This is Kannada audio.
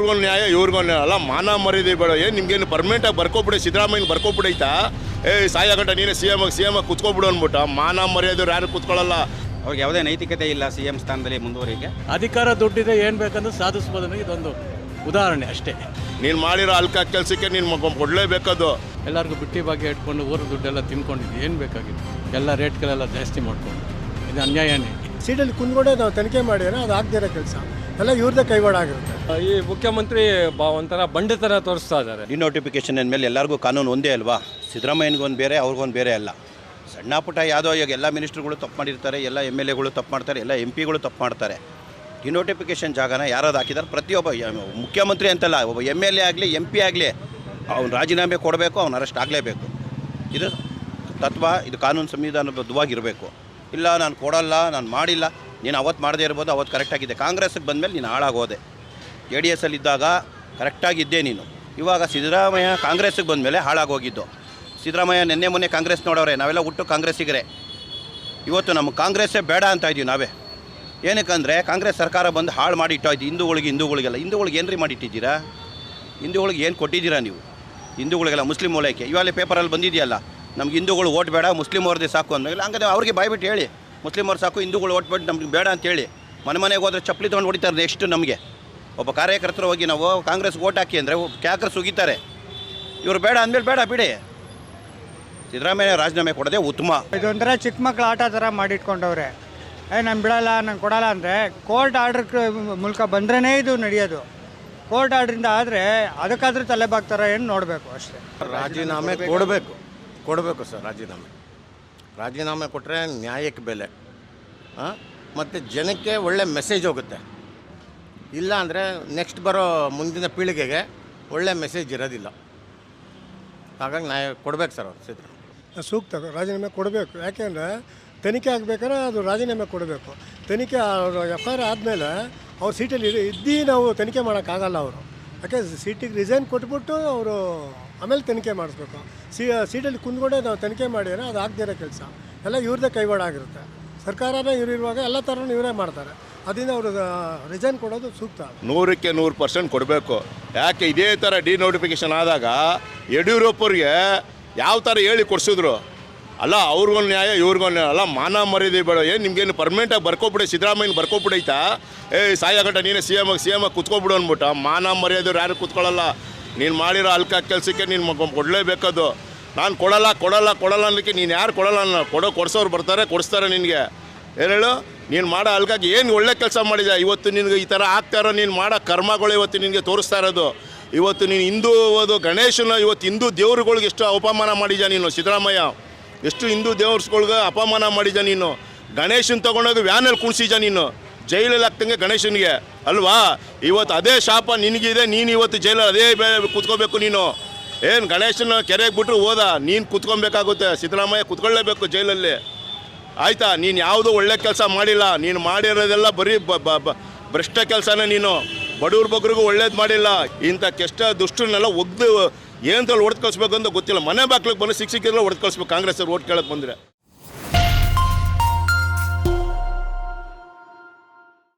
ಅವ್ರಿಗೊಂದು ನ್ಯಾಯ ಇವ್ರಿಗೊಂದು ನ್ಯಾಯ. ಅಲ್ಲ ಮಾನ ಮರ್ಯಾದೆ ಬೇಡ. ಏನು ನಿಮ್ಗೇನು ಪರ್ಮನೆಂಟಾಗಿ ಬರ್ಕೊಬಿಡಿ ಸಿದ್ದರಾಮಯ್ಯನ ಬರ್ಕೊಬಿಡೈತಾ? ಏ ಸಾಯಗಂಟ ನೀನೇ ಸಿ ಎಂ ಸಿ ಎಂ ಕುತ್ಕೊಬಿಡು ಅಂದ್ಬಿಟ್ಟು. ಮಾನ ಮರ್ಯಾದೆ ಯಾರು ಕುತ್ಕೊಳ್ಳಲ್ಲ ಅವ್ರಿಗೆ ಯಾವುದೇ ನೈತಿಕತೆ ಇಲ್ಲ ಸಿ ಎಂ ಸ್ಥಾನದಲ್ಲಿ ಮುಂದುವರಿಕೆ ಅಧಿಕಾರ ದುಡ್ಡಿದೆ ಏನು ಬೇಕಂದ್ರೆ ಸಾಧಿಸ್ಬೋದು ಇದೊಂದು ಉದಾಹರಣೆ ಅಷ್ಟೇ. ನೀನು ಮಾಡಿರೋ ಅಲ್ಕ ಕೆಲಸಕ್ಕೆ ನೀನು ಕೊಡಲೇಬೇಕದು. ಎಲ್ಲರಿಗೂ ಬಿಟ್ಟಿ ಬಾಗಿ ಇಟ್ಕೊಂಡು ಊರ ದುಡ್ಡೆಲ್ಲ ತಿನ್ಕೊಂಡಿದ್ದು ಏನು ಬೇಕಾಗಿತ್ತು? ಎಲ್ಲ ರೇಟ್ಗಳೆಲ್ಲ ಜಾಸ್ತಿ ಮಾಡಿಕೊಂಡು. ಇದು ಅನ್ಯಾಯನೇ. ಸೀಟಲ್ಲಿ ಕುಂದ್ಕೊಂಡೆ ನಾವು ತನಿಖೆ ಮಾಡಿದ್ರೆ ಅದು ಆಗದೇ ಇರೋ ಕೆಲಸ. ಎಲ್ಲ ಇವ್ರದ್ದೇ ಕೈವಾಡ ಆಗಿರುತ್ತೆ. ಈ ಮುಖ್ಯಮಂತ್ರಿ ಬ ಒಂಥರ ಬಂಡಿತನ ತೋರಿಸ್ತಾ ಇದ್ದಾರೆ. ಡಿನೋಟಿಫಿಕೇಶನ್ ಅಂದಮೇಲೆ ಎಲ್ಲರಿಗೂ ಕಾನೂನು ಒಂದೇ ಅಲ್ವಾ? ಸಿದ್ದರಾಮಯ್ಯನಿಗೊಂದು ಬೇರೆ ಅವ್ರಿಗೊಂದು ಬೇರೆ ಅಲ್ಲ. ಸಣ್ಣ ಪುಟ್ಟ ಯಾವುದೋ ಈಗ ಎಲ್ಲ ಮಿನಿಸ್ಟ್ರುಗಳು ತಪ್ಪು ಮಾಡಿರ್ತಾರೆ ಎಲ್ಲ ಎಂ ಎಲ್ ಎಗಳು ತಪ್ಪು ಮಾಡ್ತಾರೆ ಎಲ್ಲ ಎಂ ಪಿಗಳು ತಪ್ಪು ಮಾಡ್ತಾರೆ. ಡಿನೋಟಿಫಿಕೇಷನ್ ಜಾಗನ ಯಾರಾದ್ರು ಹಾಕಿದ್ದಾರೆ ಪ್ರತಿಯೊಬ್ಬ ಯ- ಮುಖ್ಯಮಂತ್ರಿ ಅಂತಲ್ಲ ಒಬ್ಬ ಎಂ ಎಲ್ ಎ ಆಗಲಿ ಎಂ ಪಿ ಆಗಲಿ ಅವ್ನು ರಾಜೀನಾಮೆ ಕೊಡಬೇಕು ಅವ್ನು ಅರೆಸ್ಟ್ ಆಗಲೇಬೇಕು. ಇದು ತತ್ವ ಇದು ಕಾನೂನು ಸಂವಿಧಾನಬದ್ಧವಾಗಿರಬೇಕು. ಇಲ್ಲ ನಾನು ಕೊಡಲ್ಲ ನಾನು ಮಾಡಿಲ್ಲ ನೀನು ಅವತ್ತು ಮಾಡದೇ ಇರ್ಬೋದು, ಅವತ್ತು ಕರೆಕ್ಟಾಗಿದೆ ಕಾಂಗ್ರೆಸ್ಗೆ ಬಂದಮೇಲೆ ನೀನು ಹಾಳಾಗೋದೆ. ಜೆ ಡಿ ಎಸ್ಸಲ್ಲಿ ಇದ್ದಾಗ ಕರೆಕ್ಟಾಗಿದ್ದೆ ನೀನು. ಇವಾಗ ಸಿದ್ದರಾಮಯ್ಯ ಕಾಂಗ್ರೆಸ್ಸಿಗೆ ಬಂದಮೇಲೆ ಹಾಳಾಗೋಗಿದ್ದು. ಸಿದ್ದರಾಮಯ್ಯ ನಿನ್ನೆ ಮೊನ್ನೆ ಕಾಂಗ್ರೆಸ್ ನೋಡೋರೆ, ನಾವೆಲ್ಲ ಹುಟ್ಟು ಕಾಂಗ್ರೆಸ್ಸಿಗರೆ. ಇವತ್ತು ನಮ್ಮ ಕಾಂಗ್ರೆಸ್ಸೇ ಬೇಡ ಅಂತ ಇದ್ದೀವಿ ನಾವೇ. ಏನಕ್ಕಂದರೆ ಕಾಂಗ್ರೆಸ್ ಸರ್ಕಾರ ಬಂದು ಹಾಳು ಮಾಡಿ ಇಟ್ಟೋಯ್ತು. ಹಿಂದೂಗಳಿಗೆ, ಹಿಂದೂಗಳಿಗೆಲ್ಲ. ಹಿಂದೂಗಳಿಗೆ ಏನ್ರಿ ಮಾಡಿಟ್ಟಿದ್ದೀರಾ ಹಿಂದೂಗಳಿಗೆ ಏನು ಕೊಟ್ಟಿದ್ದೀರಾ ನೀವು? ಹಿಂದೂಗಳಿಗೆಲ್ಲ ಮುಸ್ಲಿಂ ಮೂಲಕ್ಕೆ ಇವಾಗಲೇ ಪೇಪರಲ್ಲಿ ಬಂದಿದೆಯಲ್ಲ, ನಮ್ಗೆ ಹಿಂದೂಗಳು ಓಟ್ ಬೇಡ, ಮುಸ್ಲಿಂ ಅವ್ರದ್ದೇ ಸಾಕು ಅಂದಾಗ ಹಂಗಾದ್ರೆ ಅವ್ರಿಗೆ ಬಾಯ್ಬಿಟ್ಟು ಹೇಳಿ. ಮುಸ್ಲಿಂ ಅವ್ರು ಸಾಕು ಹಿಂದೂಗಳು ಓಟ್ ಬಿಟ್ಟು ನಮ್ಗೆ ಬೇಡ ಅಂತೇಳಿ ಮನೆ ಮನೆಗೆ ಹೋದ್ರೆ ಚಪ್ಪಲಿ ತೊಗೊಂಡು ಹೊಡಿತಾರೆ ನೆಕ್ಸ್ಟ್ ನಮಗೆ. ಒಬ್ಬ ಕಾರ್ಯಕರ್ತರು ಹೋಗಿ ನಾವು ಕಾಂಗ್ರೆಸ್ ಓಟ್ ಹಾಕಿ ಅಂದರೆ ಕ್ಯಾಕರ್ಸ್ ಉಗಿತಾರೆ ಇವರು ಬೇಡ ಅಂದಮೇಲೆ ಬೇಡ ಬಿಡಿ. ಸಿದ್ದರಾಮಯ್ಯ ರಾಜೀನಾಮೆ ಕೊಡದೆ ಉತ್ತಮ. ಇದೊಂಥರ ಚಿಕ್ಕ ಮಕ್ಕಳು ಆಟ ಥರ ಮಾಡಿಟ್ಕೊಂಡವ್ರೆ. ಏ ನಾನು ಬಿಡಲ್ಲ ನಾನು ಕೊಡಲ್ಲ ಅಂದರೆ ಕೋರ್ಟ್ ಆರ್ಡ್ರ್ ಮೂಲಕ ಬಂದ್ರೇ ಇದು ನಡೆಯೋದು. ಕೋರ್ಟ್ ಆರ್ಡ್ರಿಂದ ಆದರೆ ಅದಕ್ಕಾದ್ರೂ ತಲೆ ಬಾಗ್ತಾರ ಏನು ನೋಡಬೇಕು ಅಷ್ಟೇ. ರಾಜೀನಾಮೆ ಕೊಡಬೇಕು. ಕೊಡಬೇಕು ಸರ್ ರಾಜೀನಾಮೆ. ರಾಜೀನಾಮೆ ಕೊಟ್ಟರೆ ನ್ಯಾಯಕ್ಕೆ ಬೆಲೆ. ಮತ್ತು ಜನಕ್ಕೆ ಒಳ್ಳೆ ಮೆಸೇಜ್ ಹೋಗುತ್ತೆ. ಇಲ್ಲ ಅಂದರೆ ನೆಕ್ಸ್ಟ್ ಬರೋ ಮುಂದಿನ ಪೀಳಿಗೆಗೆ ಒಳ್ಳೆ ಮೆಸೇಜ್ ಇರೋದಿಲ್ಲ. ಹಾಗಾಗಿ ನ್ಯಾಯ ಕೊಡ್ಬೇಕು ಸರ್ ಅವ್ರು ಸಿದ್ದರಾಮಯ್ಯ ಸೂಕ್ತ. ರಾಜೀನಾಮೆ ಕೊಡಬೇಕು. ಯಾಕೆಂದರೆ ತನಿಖೆ ಆಗಬೇಕಾದ್ರೆ ಅದು ರಾಜೀನಾಮೆ ಕೊಡಬೇಕು. ತನಿಖೆ ಎಫ್ ಐ ಆರ್ ಆದಮೇಲೆ ಅವ್ರ ಸೀಟಲ್ಲಿ ಇದ್ದೀ ನಾವು ತನಿಖೆ ಮಾಡೋಕ್ಕಾಗಲ್ಲ ಅವರು. ಯಾಕೆ? ಸೀಟಿಗೆ ರಿಸೈನ್ ಕೊಟ್ಬಿಟ್ಟು ಅವರು ಆಮೇಲೆ ತನಿಖೆ ಮಾಡಿಸ್ಬೇಕು. ಸಿ ಸೀಟಲ್ಲಿ ಕುಂದ್ಕೊಂಡೆ ನಾವು ತನಿಖೆ ಮಾಡಿದರೆ ಅದು ಆಗದೇ ಇರೋ ಕೆಲಸ. ಎಲ್ಲ ಇವ್ರದ್ದೇ ಕೈವಾಡ ಆಗಿರುತ್ತೆ. ಸರ್ಕಾರನೇ ಇವ್ರು ಇರುವಾಗ ಎಲ್ಲ ಥರನೂ ಇವರೇ ಮಾಡ್ತಾರೆ. ಅದರಿಂದ ಅವರು ರಿಸೈನ್ ಕೊಡೋದು ಸೂಕ್ತ. ನೂರಕ್ಕೆ ನೂರು ಪರ್ಸೆಂಟ್ ಕೊಡಬೇಕು. ಯಾಕೆ ಇದೇ ಥರ ಡಿನೋಟಿಫಿಕೇಶನ್ ಆದಾಗ ಯಡಿಯೂರಪ್ಪರಿಗೆ ಯಾವ ಥರ ಹೇಳಿ ಕೊಡಿಸಿದ್ರು? ಅಲ್ಲ, ಅವ್ರಿಗೊಂದು ನ್ಯಾಯ, ಇವ್ರಿಗೊಂದು ನ್ಯಾಯ. ಅಲ್ಲ, ಮಾನ ಮರ್ಯಾದೆ ಬೇಡ. ಏನು ನಿಮಗೇನು ಪರ್ಮನೆಂಟಾಗಿ ಬರ್ಕೊಬಿಡಿ, ಸಿದ್ದರಾಮಯ್ಯನ ಬರ್ಕೊಬಿಡೈತಾ? ಏ ಸಾಯಾಗಟ್ಟ ನೀನೇ ಸಿ ಎಂ ಸಿ ಎಂ ಕುತ್ಕೊಬಿಡು ಅಂದ್ಬಿಟ್ಟು. ಮಾನ ಮರ್ಯಾದೆ ಯಾರು ಕುತ್ಕೊಳ್ಳಲ್ಲ. ನೀನು ಮಾಡಿರೋ ಅಲ್ಕ ಕೆಲಸಕ್ಕೆ ನೀನು ಕೊಡಲೇಬೇಕದು. ನಾನು ಕೊಡಲ್ಲ ಕೊಡಲ್ಲ ಕೊಡಲ್ಲ ಅನ್ನೋಕ್ಕೆ ನೀನು ಯಾರು ಕೊಡಲ್ಲ ಕೊಡೋ, ಕೊಡ್ಸೋರು ಬರ್ತಾರೆ, ಕೊಡಿಸ್ತಾರೆ ನಿನಗೆ. ಏನು ಹೇಳು? ನೀನು ಮಾಡೋ ಅಲ್ಕಾಗಿ ಏನು ಒಳ್ಳೆ ಕೆಲಸ ಮಾಡಿದೆ? ಇವತ್ತು ನಿನಗೆ ಈ ಥರ ಆಗ್ತಾ ಇರೋ ನೀನು ಮಾಡೋ ಕರ್ಮಗಳು ಇವತ್ತು ನಿನಗೆ ತೋರಿಸ್ತಾ ಇರೋದು. ಇವತ್ತು ನೀನು ಹಿಂದೂ ಅದು ಗಣೇಶನ ಇವತ್ತು ಹಿಂದೂ ದೇವ್ರುಗಳಿಗೆ ಎಷ್ಟು ಅಪಮಾನ ಮಾಡಿದ್ಯಾ ನೀನು, ಸಿದ್ದರಾಮಯ್ಯ? ಎಷ್ಟು ಹಿಂದೂ ದೇವ್ರುಗಳಿಗೆ ಅಪಮಾನ ಮಾಡಿದ ನೀನು? ಗಣೇಶನ ತೊಗೊಂಡೋಗಿ ವ್ಯಾನಲ್ಲಿ ಕುಣಿಸಿದ ನೀನು? ಜೈಲಲ್ಲಿ ಹಾಕ್ತಂಗೆ ಗಣೇಶನಿಗೆ, ಅಲ್ವಾ? ಇವತ್ತು ಅದೇ ಶಾಪ ನಿನಗಿದೆ, ನೀನು ಇವತ್ತು ಜೈಲಲ್ಲಿ ಅದೇ ಬೇ, ಕುತ್ಕೋಬೇಕು ನೀನು. ಏನು ಗಣೇಶನ ಕೆರೆಗೆ ಬಿಟ್ಟರು ಹೋದ, ನೀನು ಕುತ್ಕೊಬೇಕಾಗುತ್ತೆ, ಸಿದ್ದರಾಮಯ್ಯ ಕುತ್ಕೊಳ್ಳೇಬೇಕು ಜೈಲಲ್ಲಿ. ಆಯ್ತಾ? ನೀನು ಯಾವುದೂ ಒಳ್ಳೆ ಕೆಲಸ ಮಾಡಿಲ್ಲ, ನೀನು ಮಾಡಿರೋದೆಲ್ಲ ಬರೀ ಭ್ರಷ್ಟ ಕೆಲಸನೇ ನೀನು. ಬಡವ್ರ ಬಗ್ರಿಗೂ ಒಳ್ಳೇದು ಮಾಡಿಲ್ಲ. ಇಂಥ ಕೆಷ್ಟ ದುಷ್ಟನ್ನೆಲ್ಲ ಒಗ್ದು ಏನಂತಲ್ಲಿ ಹೊಡೆದು ಕಳಿಸ್ಬೇಕು ಅಂತ ಗೊತ್ತಿಲ್ಲ. ಮನೆ ಬಾಗ್ಲಿಗೆ ಬಂದು ಸಿಕ್ಕಿದ್ರೆ ಹೊಡೆದು ಕಳಿಸ್ಬೇಕು ಕಾಂಗ್ರೆಸ್ ಅವ್ರು ಓಟ್ ಕೇಳಕ್ಕೆ ಬಂದರೆ.